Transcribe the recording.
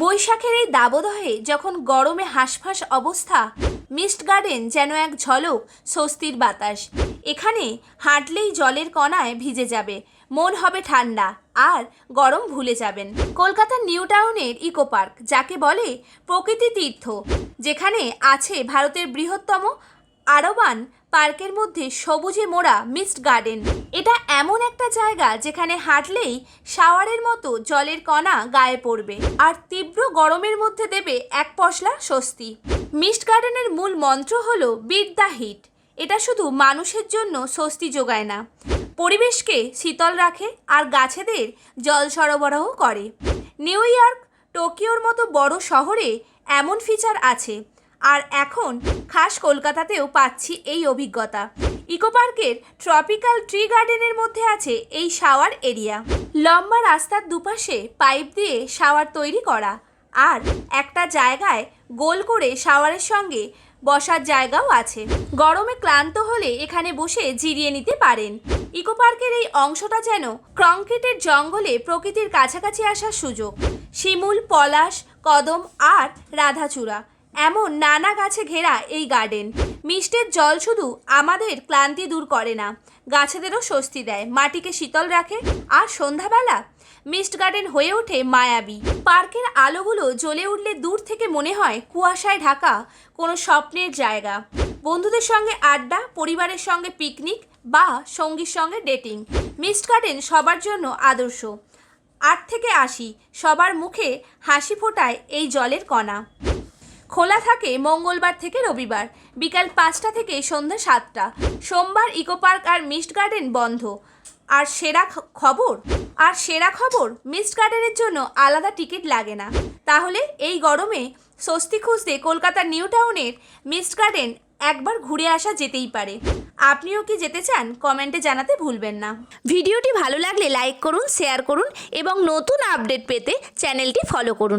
বৈশাখের এই দাবদহে যখন গরমে হাঁসফাঁস অবস্থা, মিস্ট গার্ডেন যেন এক ঝলক, স্বস্তির বাতাস। এখানে হাঁটলেই জলের কণায় ভিজে যাবে, মন হবে ঠান্ডা, আর গরম ভুলে যাবেন। কলকাতার নিউ টাউনের ইকো পার্ক, যাকে বলে প্রকৃতি তীর্থ, যেখানে আছে ভারতের বৃহত্তম আরবান পার্কের মধ্যে সবুজে মোড়া মিস্ট গার্ডেন। এটা এমন একটা জায়গা যেখানে হাঁটলেই শাওয়ারের মতো জলের কণা গায়ে পড়বে আর তীব্র গরমের মধ্যে দেবে এক পশলা স্বস্তি। মিস্ট গার্ডেনের মূল মন্ত্র হলো বিট দ্য হিট এটা শুধু মানুষের জন্য স্বস্তি যোগায় না, পরিবেশকে শীতল রাখে আর গাছেদের জল সরবরাহ করে। নিউ ইয়র্ক, টোকিওর মতো বড় শহরে এমন ফিচার আছে আর এখন খাস কলকাতাতেও পাচ্ছি এই অভিজ্ঞতা। ইকো পার্কের ট্রপিক্যাল ট্রি গার্ডেনের মধ্যে আছে এই শাওয়ার এরিয়া। লম্বা রাস্তার দুপাশে পাইপ দিয়ে শাওয়ার তৈরি করা আর একটা জায়গায় গোল করে শাওয়ারের সঙ্গে বসার জায়গাও আছে। গরমে ক্লান্ত হলে এখানে বসে জিরিয়ে নিতে পারেন। ইকো পার্কের এই অংশটা যেন কংক্রিটের জঙ্গলে প্রকৃতির কাছাকাছি আসার সুযোগ। শিমুল, পলাশ, কদম আর রাধাচূড়া। এমন নানা গাছে ঘেরা এই গার্ডেন। মিষ্টের জল শুধু আমাদের ক্লান্তি দূর করে না, গাছেদেরও স্বস্তি দেয়। মাটিকে শীতল রাখে আর সন্ধ্যাবেলা মিস্ট গার্ডেন হয়ে ওঠে মায়াবী। পার্কের আলোগুলো জ্বলে উঠলে দূর থেকে মনে হয় কুয়াশায় ঢাকা কোনো স্বপ্নের জায়গা। বন্ধুদের সঙ্গে আড্ডা, পরিবারের সঙ্গে পিকনিক বা সঙ্গীর সঙ্গে ডেটিং। মিস্ট গার্ডেন সবার জন্য আদর্শ। আট থেকে আশি, সবার মুখে হাসি ফোটায় এই জলের কণা। খোলা থাকে মঙ্গলবার থেকে রবিবার। বিকাল পাঁচটা থেকে সন্ধ্যা সাতটা। সোমবার ইকো পার্ক আর মিস্ট গার্ডেন বন্ধ। আর সেরা খবর? আর সেরা খবর? মিস্ট গার্ডেনের জন্য আলাদা টিকিট লাগে না। তাহলে এই গরমে স্বস্তি খুঁজতে কলকাতার নিউ টাউনের মিস্ট গার্ডেন একবার ঘুরে আসা যেতেই পারে। আপনিও কি যেতে চান, কমেন্টে জানাতে ভুলবেন না। ভিডিওটি ভালো লাগলে লাইক করুন, শেয়ার করুন এবং নতুন আপডেট পেতে চ্যানেলটি ফলো করুন।